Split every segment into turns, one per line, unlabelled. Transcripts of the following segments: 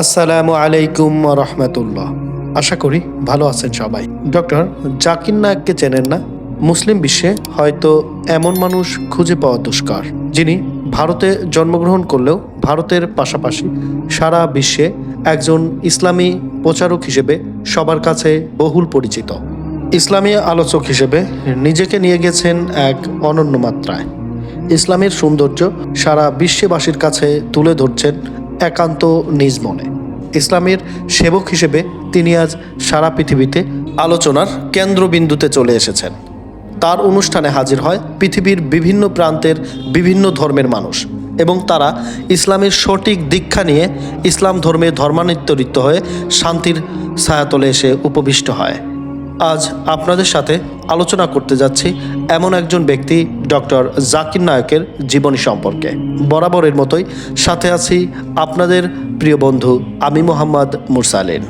আসসালামু আলাইকুম রহমতুল্লাহ। আশা করি ভালো আছেন সবাই। ডক্টর জাকির নায়ককে চেনেন না? মুসলিম বিশ্বে হয়তো এমন মানুষ খুঁজে পাওয়া দুষ্কার, যিনি ভারতে জন্মগ্রহণ করলেও ভারতের পাশাপাশি সারা বিশ্বে একজন ইসলামী প্রচারক হিসেবে সবার কাছে বহুল পরিচিত। ইসলামী আলোচক হিসেবে নিজেকে নিয়ে গেছেন এক অনন্য মাত্রায়। ইসলামের সৌন্দর্য সারা বিশ্ববাসীর কাছে তুলে ধরছেন একান্ত নিজ মনে। ইসলামের সেবক হিসেবে তিনি আজ সারা পৃথিবীতে আলোচনার কেন্দ্রবিন্দুতে চলে এসেছেন। তার অনুষ্ঠানে হাজির হয় পৃথিবীর বিভিন্ন প্রান্তের বিভিন্ন ধর্মের মানুষ এবং তারা ইসলামের সঠিক দীক্ষা নিয়ে ইসলাম ধর্মে ধর্মান্তরিত হয়ে শান্তির ছায়াতলে এসে উপবিষ্ট হয়। আজ আপনাদের সাথে আলোচনা করতে যাচ্ছি এমন একজন ব্যক্তি ডক্টর জাকির নায়কের জীবনী সম্পর্কে। বরাবরের মতোই সাথে আছি আপনাদের প্রিয় বন্ধু আমি মোহাম্মদ মুরসালিন।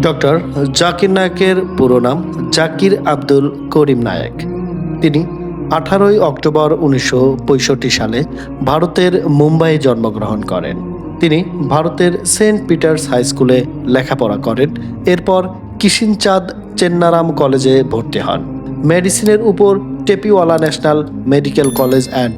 ডক্টর জাকির নায়কের পুরো নাম জাকির আব্দুল করিম নায়েক। তিনি আঠারোই অক্টোবর উনিশশো পঁয়ষট্টি সালে ভারতের মুম্বাইয়ে জন্মগ্রহণ করেন। তিনি ভারতের সেন্ট পিটার্স হাই স্কুলে লেখাপড়া করেন। এরপর কিষিনচাঁদ চেন্নারাম কলেজে ভর্তি হন। মেডিসিনের উপর Topiwala national medical college and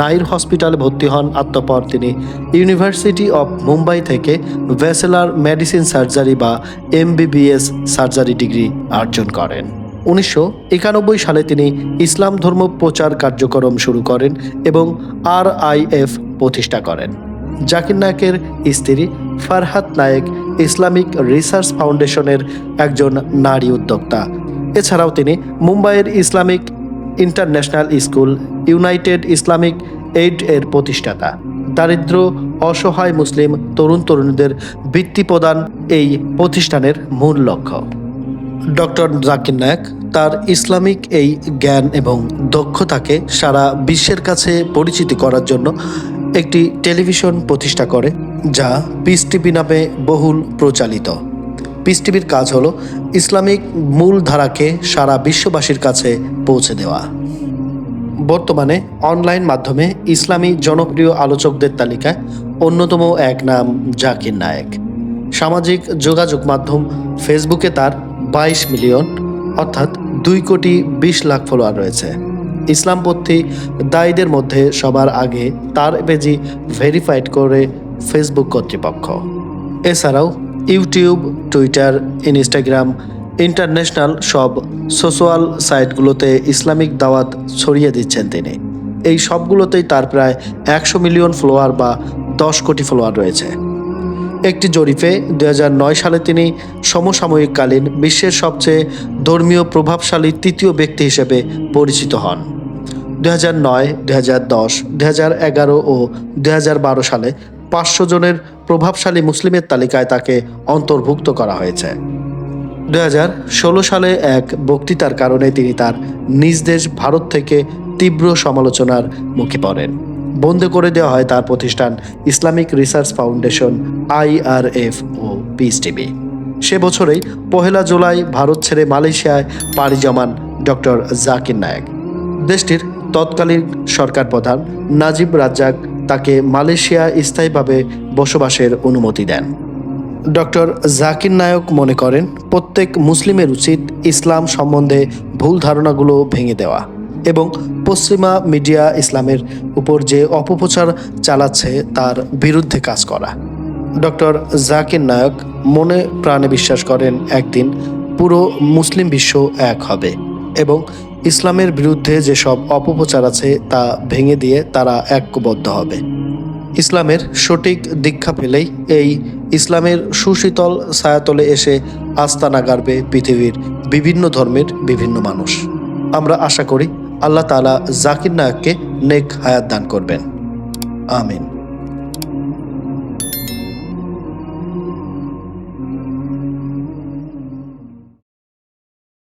Nair হসপিটালে ভর্তি হন। আত্মপর তিনি ইউনিভার্সিটি অফ মুম্বাই থেকে ভেসেলার মেডিসিন সার্জারি বা এমবিবিএস সার্জারি ডিগ্রি অর্জন করেন। উনিশশো একানব্বই সালে তিনি ইসলাম ধর্ম প্রচার কার্যক্রম শুরু করেন এবং আর প্রতিষ্ঠা করেন। জাকির নায়কের স্ত্রী ফারহাত নায়েক ইসলামিক রিসার্চ ফাউন্ডেশনের একজন নারী উদ্যোক্তা। এছাড়াও তিনি মুম্বাইয়ের Islamic international school, united Islamic aid এর প্রতিষ্ঠাতা। দারিদ্র, অসহায় মুসলিম, তরুণ তরুণীদের বৃত্তি প্রদান এই প্রতিষ্ঠানের মূল লক্ষ্য। ডক্টর জাকির নায়ক তার ইসলামিক এই জ্ঞান এবং দক্ষতাকে সারা বিশ্বের কাছে পরিচিতি করার জন্য একটি টেলিভিশন প্রতিষ্ঠা করে, যা পিস টিভি নামে বহুল প্রচালিত। পিস টিভির কাজ হলো ইসলামিক মূল ধারাকে সারা বিশ্ববাসীর কাছে পৌঁছে দেওয়া। বর্তমানে অনলাইন মাধ্যমে ইসলামী জনপ্রিয় আলোচকদের তালিকায় অন্যতম এক নাম জাকির নায়েক। সামাজিক যোগাযোগ মাধ্যম ফেসবুকে তার বাইশ মিলিয়ন, অর্থাৎ দুই কোটি বিশ লাখ ফলোয়ার রয়েছে। ইসলামপন্থী দায়ীদের মধ্যে সবার আগে তার পেজি ভেরিফাইড করে ফেসবুক কর্তৃপক্ষ। এছাড়াও ইউটিউব, টুইটার, ইনস্টাগ্রাম, ইন্টারন্যাশনাল সব সোশ্যাল সাইটগুলোতে ইসলামিক দাওয়াত ছড়িয়ে দিচ্ছেন তিনি। এই সবগুলোতেই তার প্রায় একশো মিলিয়ন ফলোয়ার বা দশ কোটি ফলোয়ার রয়েছে। একটি জরিপে দু হাজার নয় সালে তিনি সমসাময়িককালীন বিশ্বের সবচেয়ে ধর্মীয় প্রভাবশালী তৃতীয় ব্যক্তি হিসেবে পরিচিত হন। দু হাজার নয় দু হাজার দশ দু হাজার এগারো ও দু হাজার বারো সালে পাঁচশো জনের প্রভাবশালী মুসলিমের তালিকায় তাকে অন্তর্ভুক্ত করা হয়েছে। দু ষোলো সালে এক বক্তৃতার কারণে তিনি তার নিজ দেশ ভারত থেকে তীব্র সমালোচনার মুখে পড়েন। বন্ধ করে দেওয়া হয় তার প্রতিষ্ঠান ইসলামিক রিসার্চ ফাউন্ডেশন আইআরএফ ও পিস টিভি। সে বছরেই পহেলা জুলাই ভারত ছেড়ে মালয়েশিয়ায় পাড়ি জমান ডক্টর জাকির নায়েক। দেশটির তৎকালীন সরকার প্রধান নাজিব রাজ্জাক তাকে মালয়েশিয়া স্থায়ীভাবে বসবাসের অনুমতি দেন। ডক্টর জাকির নায়ক মনে করেন, প্রত্যেক মুসলিমের উচিত ইসলাম সম্বন্ধে ভুল ধারণাগুলো ভেঙে দেওয়া এবং পশ্চিমা মিডিয়া ইসলামের উপর যে অপপ্রচার চালাচ্ছে তার বিরুদ্ধে কাজ করা। ডক্টর জাকির নায়ক মনে প্রাণে বিশ্বাস করেন, একদিন পুরো মুসলিম বিশ্ব এক হবে এবং ইসলামের বিরুদ্ধে যেসব অপপ্রচার আছে তা ভেঙে দিয়ে তারা ঐক্যবদ্ধ হবে। ইসলামের সঠিক দীক্ষা পেলেই এই ইসলামের সুশীতল ছায়াতলে এসে আস্তানা গাড়বে পৃথিবীর বিভিন্ন ধর্মের বিভিন্ন মানুষ। আমরা আশা করি আল্লাহ তালা জাকির নায়ককে নেক হায়াত দান করবেন। আমিন।